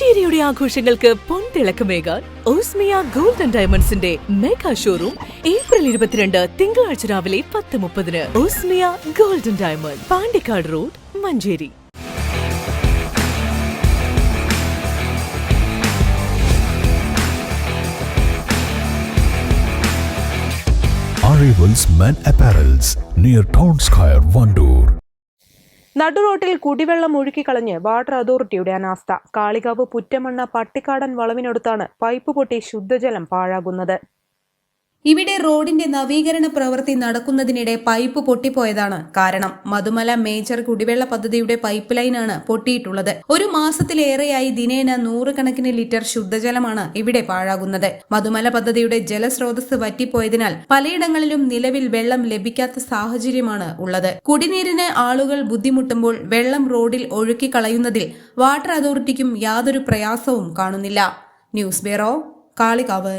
പുഞ്ചേരിയുടെ ആഘോഷങ്ങൾക്ക് പൊൻതിളക്കമേകാൻ ഓസ്മിയ ഗോൾഡൻ ഡയമണ്ട്സിന്റെ മെഗാ ഷോറൂം ഏപ്രിൽ ഇരുപത്തിരണ്ട് തിങ്കളാഴ്ച രാവിലെ പത്ത് മുപ്പതിന് Osmia golden diamond Pandikkad road Manjeri Arrivals Men Apparels near Town Square, Vandoor. നടുറോട്ടിൽ കുടിവെള്ളം ഒഴുക്കിക്കളഞ്ഞ് വാട്ടർ അതോറിറ്റിയുടെ അനാസ്ഥ. കാളികാവ് പുറ്റമണ്ണ പട്ടിക്കാടൻ വളവിനടുത്താണ് പൈപ്പ് പൊട്ടി ശുദ്ധജലം പാഴാകുന്നത്. ഇവിടെ റോഡിന്റെ നവീകരണ പ്രവൃത്തി നടക്കുന്നതിനിടെ പൈപ്പ് പൊട്ടിപ്പോയതാണ് കാരണം മധുമല മേജർ കുടിവെള്ള പദ്ധതിയുടെ പൈപ്പ് ലൈനാണ് പൊട്ടിയിട്ടുള്ളത്. ഒരു മാസത്തിലേറെയായി ദിനേന നൂറുകണക്കിന് ലിറ്റർ ശുദ്ധജലമാണ് ഇവിടെ പാഴാകുന്നത്. മധുമല പദ്ധതിയുടെ ജലസ്രോതസ് വറ്റിപ്പോയതിനാൽ പലയിടങ്ങളിലും നിലവിൽ വെള്ളം ലഭിക്കാത്ത സാഹചര്യമാണ് ഉള്ളത്. കുടിനീരിന് ആളുകൾ ബുദ്ധിമുട്ടുമ്പോൾ വെള്ളം റോഡിൽ ഒഴുക്കിക്കളയുന്നതിൽ വാട്ടർ അതോറിറ്റിക്കും യാതൊരു പ്രയാസവും കാണുന്നില്ല. News bureau Kalikavu.